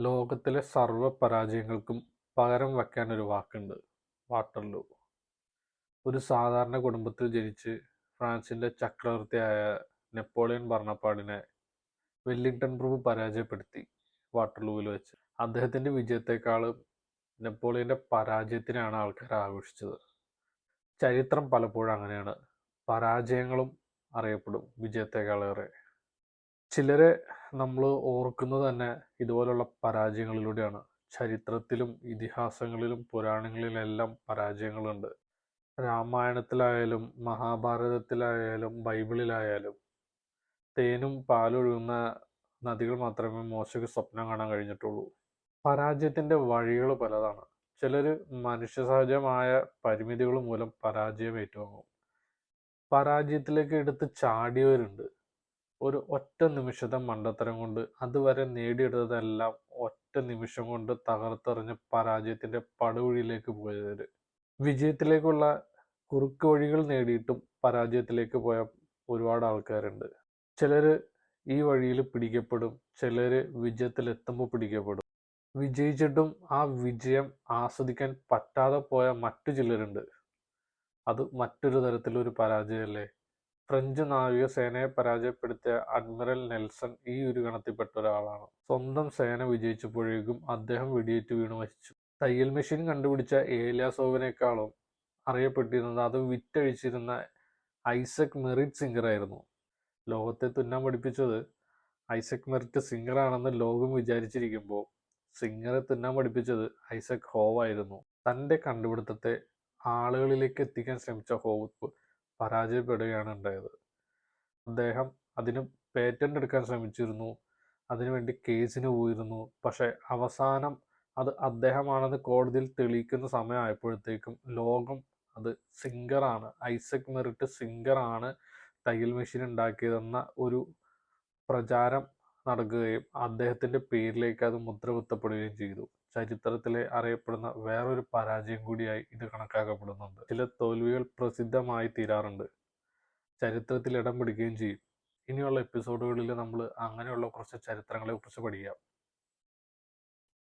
ലോകത്തിലെ സർവ പരാജയങ്ങൾക്കും പകരം വയ്ക്കാൻ ഒരു വാക്കുണ്ട്. വാട്ടർലൂ. ഒരു സാധാരണ കുടുംബത്തിൽ ജനിച്ച് ഫ്രാൻസിന്റെ ചക്രവർത്തിയായ നെപ്പോളിയൻ ഭരണപ്പാടിനെ വെല്ലിംഗ്ടൺ പ്രഭു പരാജയപ്പെടുത്തി വാട്ടർലൂവിൽ വെച്ച്. അദ്ദേഹത്തിന്റെ വിജയത്തെക്കാളും നെപ്പോളിയന്റെ പരാജയത്തിനാണ് ആൾക്കാർ ആഘോഷിച്ചത്. ചരിത്രം പലപ്പോഴും അങ്ങനെയാണ്. പരാജയങ്ങളും അറിയപ്പെടും വിജയത്തെക്കാളേറെ. ചിലരെ നമ്മൾ ഓർക്കുന്നത് തന്നെ ഇതുപോലുള്ള പരാജയങ്ങളിലൂടെയാണ്. ചരിത്രത്തിലും ഇതിഹാസങ്ങളിലും പുരാണങ്ങളിലെല്ലാം പരാജയങ്ങളുണ്ട്. രാമായണത്തിലായാലും മഹാഭാരതത്തിലായാലും ബൈബിളിലായാലും തേനും പാലൊഴുകുന്ന നദികൾ മാത്രമേ മോശയ്ക്ക് സ്വപ്നം കാണാൻ കഴിഞ്ഞിട്ടുള്ളൂ. പരാജയത്തിന്റെ വഴികൾ പലതാണ്. ചിലർ മനുഷ്യസഹജമായ പരിമിതികൾ മൂലം പരാജയം ഏറ്റുവാങ്ങും. പരാജയത്തിലേക്ക് എടുത്ത് ചാടിയവരുണ്ട്. ഒരു ഒറ്റ നിമിഷത്തെ മണ്ടത്തരം കൊണ്ട് അതുവരെ നേടിയെടുത്തതെല്ലാം ഒറ്റ നിമിഷം കൊണ്ട് തകർത്തെറിഞ്ഞ് പരാജയത്തിന്റെ പടുകുഴിയിലേക്ക് പോയത് വിജയത്തിലേക്കുള്ള കുറുക്ക് വഴികൾ നേടിയിട്ടും പരാജയത്തിലേക്ക് പോയ ഒരുപാട് ആൾക്കാരുണ്ട്. ചിലര് ഈ വഴിയിൽ പിടിക്കപ്പെടും ചിലര് വിജയത്തിലെത്തുമ്പോൾ പിടിക്കപ്പെടും. വിജയിച്ചിട്ടും ആ വിജയം ആസ്വദിക്കാൻ പറ്റാതെ പോയ മറ്റു ചിലരുണ്ട്. അത് മറ്റൊരു തരത്തിലൊരു പരാജയമല്ലേ? ഫ്രഞ്ച് നാവികസേനയെ പരാജയപ്പെടുത്തിയ അഡ്മിറൽ നെൽസൺ ഈ ഒരു ഗണത്തിൽപ്പെട്ട ഒരാളാണ്. സ്വന്തം സേന വിജയിച്ചപ്പോഴേക്കും അദ്ദേഹം വെടിയേറ്റ് വീണു മരിച്ചു. തയ്യൽ മെഷീൻ കണ്ടുപിടിച്ച ഏലിയാസോവിനേക്കാളും അറിയപ്പെട്ടിരുന്നത് അത് വിറ്റഴിച്ചിരുന്ന ഐസക് മെറിറ്റ് സിംഗർ ആയിരുന്നു ലോകത്തെ തുന്നാൻ പഠിപ്പിച്ചത് ഐസക് മെറിറ്റ് സിംഗർ ആണെന്ന് ലോകം വിചാരിച്ചിരിക്കുമ്പോൾ സിംഗറെ തുന്നാൻ പഠിപ്പിച്ചത് ഐസക് ഹോവ് ആയിരുന്നു തന്റെ കണ്ടുപിടുത്തത്തെ ആളുകളിലേക്ക് എത്തിക്കാൻ ശ്രമിച്ച ഹോവ് പരാജയപ്പെടുകയാണ് ഉണ്ടായത് അദ്ദേഹം അതിന് പേറ്റന്റ് എടുക്കാൻ ശ്രമിച്ചിരുന്നു. അതിനുവേണ്ടി കേസിന് പോയിരുന്നു. പക്ഷേ അവസാനം അത് അദ്ദേഹമാണെന്ന് കോടതിയിൽ തെളിയിക്കുന്ന സമയമായപ്പോഴത്തേക്കും ലോകം അത് സിംഗറാണ്. ഐസക് മെറിറ്റ് സിംഗറാണ് തയ്യൽ മെഷീൻ ഉണ്ടാക്കിയതെന്ന ഒരു പ്രചാരം നടക്കുകയും അദ്ദേഹത്തിന്റെ പേരിലേക്ക് അത് മുദ്ര കുത്തപ്പെടുകയും ചെയ്തു. ചരിത്രത്തിലെ അറിയപ്പെടുന്ന വേറൊരു പരാജയം കൂടിയായി ഇത് കണക്കാക്കപ്പെടുന്നുണ്ട്. ചില തോൽവികൾ പ്രസിദ്ധമായി തീരാറുണ്ട്. ചരിത്രത്തിൽ ഇടം പിടിക്കുകയും ചെയ്യും. ഇനിയുള്ള എപ്പിസോഡുകളിൽ നമ്മൾ അങ്ങനെയുള്ള കുറച്ച് ചരിത്രങ്ങളെ കുറിച്ച് പഠിക്കാം.